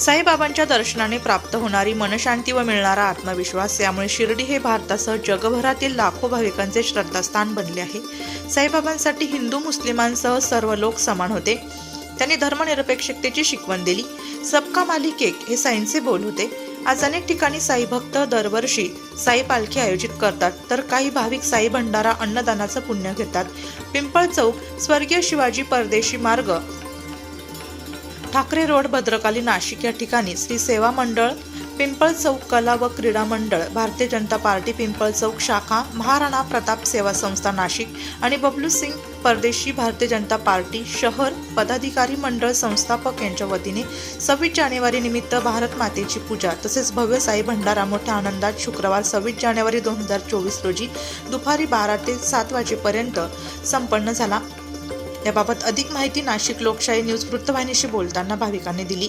साईबाबांच्या दर्शनाने प्राप्त होणारी मनशांती व मिळणारा आत्मविश्वास यामुळे शिर्डी हे भारतासह जगभरातील लाखो भाविकांचे श्रद्धास्थान बनले आहे. साईबाबांसाठी हिंदू मुस्लिमांसह सर्व लोक समान होते. त्यांनी धर्मनिरपेक्षतेची शिकवण दिली. सबका मालिक एक हे साईंचे बोल होते. आज अनेक ठिकाणी साई भक्त दरवर्षी साई पालखी आयोजित करतात. तर काही भाविक साई भंडारा अन्नदानाचं पुण्य घेतात. पिंपळ चौक स्वर्गीय शिवाजी परदेशी मार्ग ठाकरे रोड भद्रकाली नाशिक या ठिकाणी श्री सेवा मंडळ पिंपळ चौक कला व क्रीडा मंडळ भारतीय जनता पार्टी पिंपळ चौक शाखा महाराणा प्रताप सेवा संस्था नाशिक आणि बबलू सिंग परदेशी भारतीय जनता पार्टी शहर पदाधिकारी मंडळ संस्थापक यांच्या वतीने सव्वीस जानेवारी निमित्त भारत मातेची पूजा तसेच भव्य साई भंडारा मोठ्या आनंदात शुक्रवार सव्वीस जानेवारी दोन हजार चोवीस रोजी दुपारी बारा ते सात वाजेपर्यंत संपन्न झाला. याबाबत अधिक माहिती नाशिक लोकशाही न्यूज़ वृत्तवाहिनीशी बोलताना भाविकांनी दिली.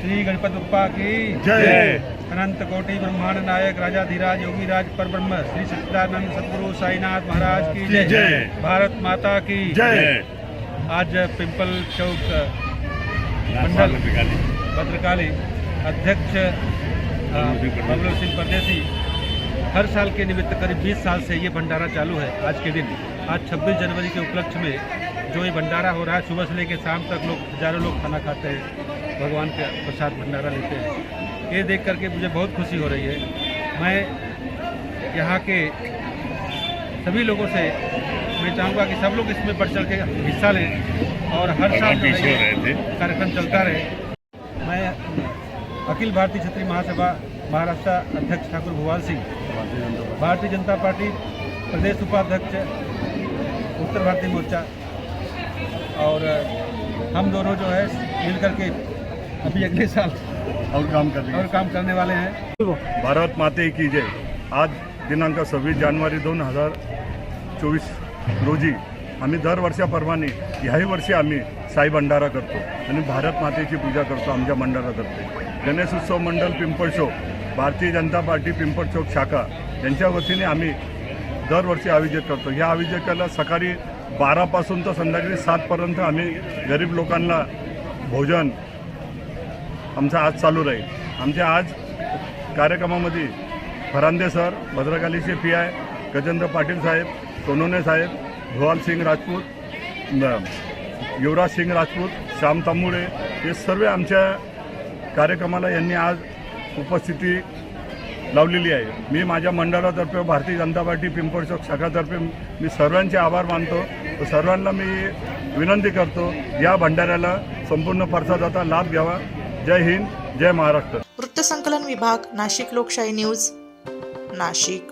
श्री गणपति बप्पा की जय। अनंत कोटि ब्रह्मांड नायक राजा धीराज योगी राज पर ब्रह्म श्री सच्चिदानंद सदगुरु साईनाथ महाराज की जय. जय। भारत माता की जय. आज पिंपल चौक मंडल भद्रकाली अध्यक्ष बबलू सिंह परदेसी हर साल के निमित्त करीब 20 साल से ये भंडारा चालू है आज के दिन। आज 26 जनवरी के उपलक्ष्य में जो ये भंडारा हो रहा है सुबह से लेकर शाम तक लोग हज़ारों लोग खाना खाते हैं भगवान के प्रसाद भंडारा लेते हैं। ये देख करके मुझे बहुत खुशी हो रही है। मैं यहाँ के सभी लोगों से मैं चाहूँगा कि सब लोग इसमें बढ़ चढ़ के हिस्सा लें और हर साल कार्यक्रम चलता रहे। मैं अखिल भारतीय क्षेत्रीय महासभा महाराष्ट्र अध्यक्ष ठाकुर भुवाल सिंह भारतीय जनता पार्टी प्रदेश उपाध्यक्ष उत्तर भारतीय मोर्चा। और हम दोनों जो है मिल करके अभी अगले साल और काम कर और काम करने वाले हैं। भारत माते की जय। आज दिनांक सव्वीस जानेवारी दोन हजार चोवीस रोजी आम्ही दर वर्षाप्रमाणे ह्याही वर्षी आम्ही साई भंडारा करतो आणि भारत मातेची पूजा करतो आमच्या मंडळातर्फे गणेश उत्सव मंडळ पिंपळ चौक भारतीय जनता पार्टी पिंपळ चौक शाखा यांच्या वतीने आम्ही दरवर्षी आयोजित करतो. या आयोजकाला सकाळी बारापासून तर संध्याकाळी सातपर्यंत आम्ही गरीब लोकांना भोजन आमचा आज चालू राहील. आमच्या आज कार्यक्रमामध्ये फरांदे सर भद्रकालीचे पी आय गजेंद्र पाटील साहेब सोनोने साहेब भुवाल सिंग राजपूत युवराज सिंग राजपूत श्याम तांबुळे हे सर्व आमच्या कार्यक्रमाला यांनी आज उपस्थिती लावलेली आहे. मी माझ्या मंडळातर्फे भारतीय जनता पार्टी पिंपळ चौक शाखातर्फे मी सर्वांचे आभार मानतो. सर्वांना मी विनंती करतो या भंडाऱ्याला संपूर्ण प्रसादाचा लाभ घ्यावा. जय हिंद जय महाराष्ट्र. वृत्तसंकलन विभाग नाशिक लोकशाही न्यूज नाशिक.